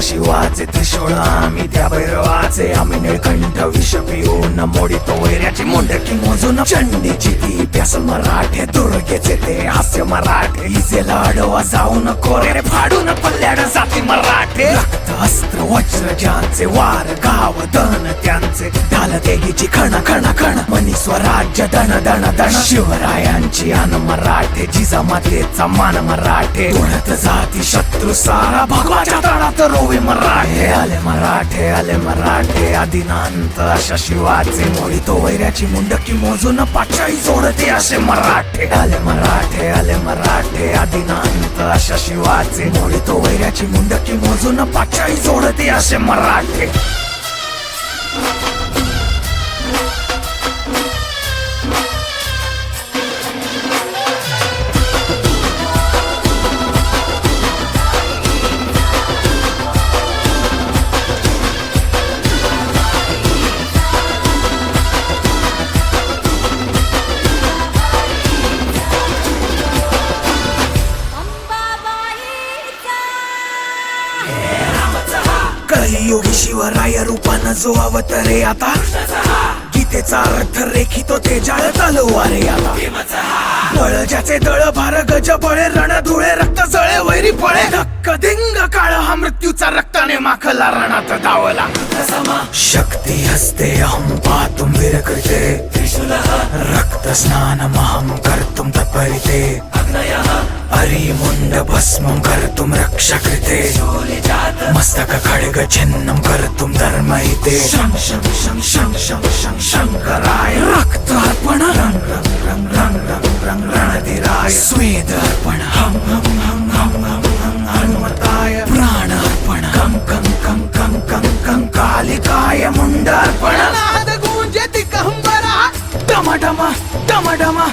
शिवाचे त्रिशूळ आम्ही त्या भैरवाचे. आम्ही निळकंठ विष पिऊन मोडितो वैऱ्याची मुंडकी मोजून. चंडीची ती प्यास मराठे दुर्गेचे ते हास्य मराठे. इजेला अडवा जाऊन कोरे फाडून पल्ल्याड जाती मराठे. रक्त अस्त्र वज्र ज्यांचे वार गाव दन त्यांचे ढाल देगीची खण खण खण. मनी स्वराज्य दण दण दण शिवरायांची अन मराठे जिजामातेचा मान मराठे. उडत जाती शत्रू सारा. भगवाच्या तळात रो ओवे मराठे आले मराठे आले मराठे. आदिनांत अशा शिवाचे मोडितो वैऱ्याची मुंडकी मोजून पाचाई जोडते असे मराठे. आले मराठे आले मराठे. आदिनांत अशा शिवाचे मोडितो वैऱ्याची मुंडकी मोजून पाचाई जोडते असे मराठे. योगी शिवराय रूपानं जो अवतरे आता. गीतेचा अर्थ रेखितो ते जाळ तलवारे आता. बळ ज्याचे दळ भार गज बळे रण धुळे रक्त जळे वैरी पळे धक्क दिंग काळ हा मृत्यूचा रक्ताने माखला रणात धावला. शक्ती हस्ते अहम पातुम वीर कृते रक्त स्नान महम कर्तुम तत्परिते. अरी मुंड भस्मं कर्तुं रक्षा कृते मस्तक खड्ग छिन्नं कर्तुं धर्महिते. शं शं शं शं शं மாட்டாமா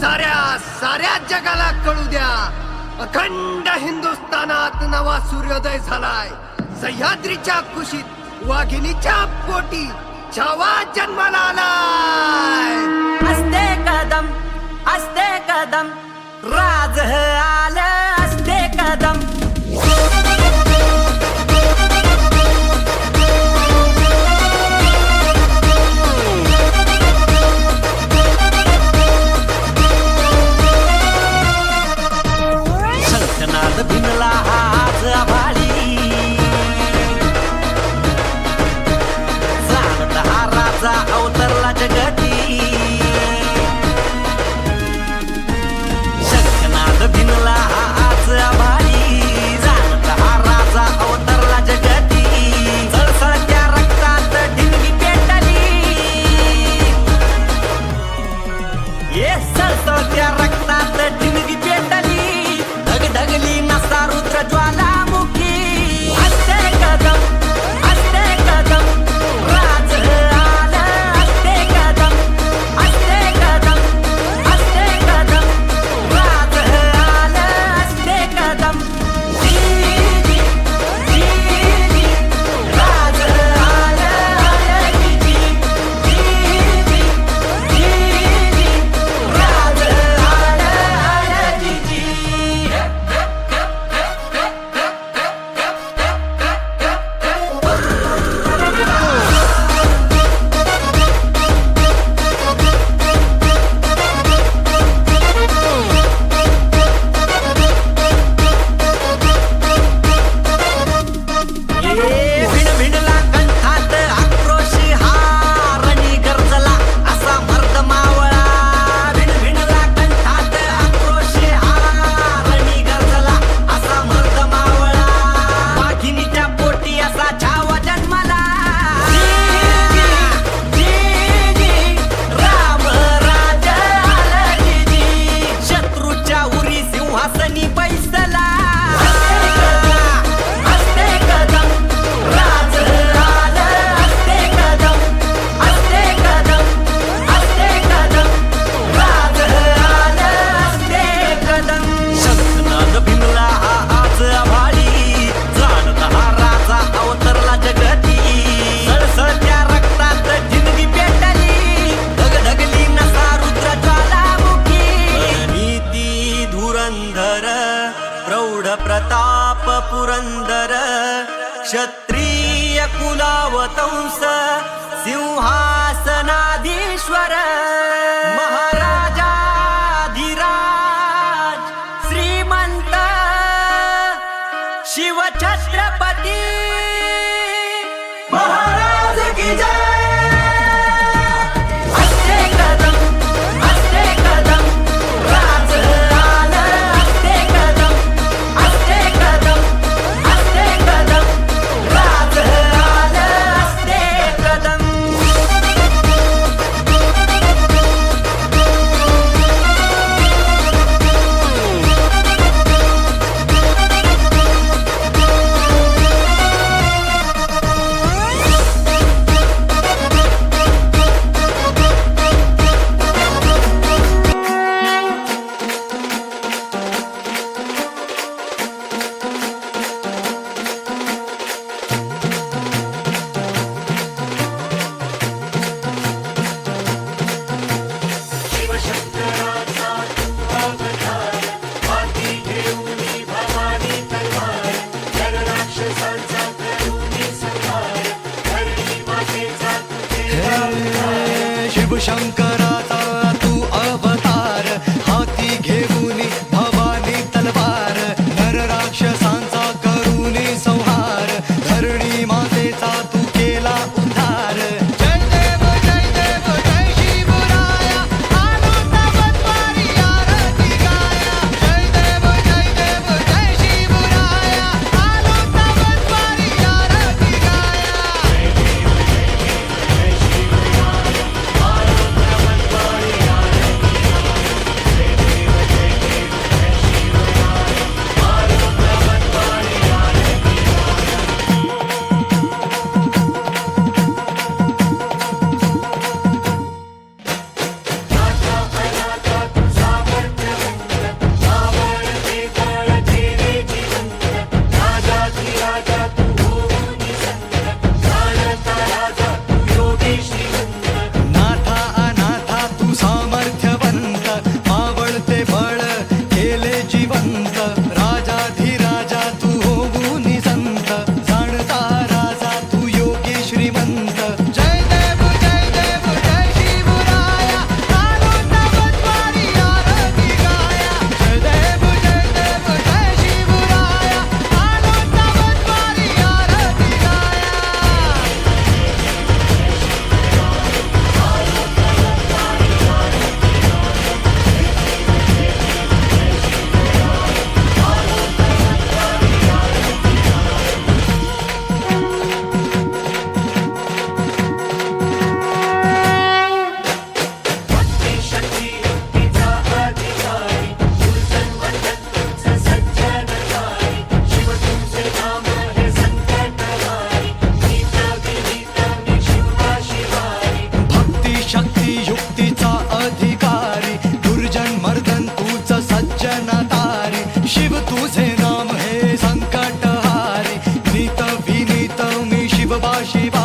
साऱ्या साऱ्या जगाला कळू द्या. अखंड हिंदुस्थानात नवा सूर्योदय झालाय. सह्याद्रीच्या कुशीत वाघिणीच्या पोटी छावा जन्माला आलाय. असते कदम असते कदम राज आलं असते कदम. पुरन्दर क्षत्रिय कुलावतंस सिंहासनाधीश्वर। महारा Shiva.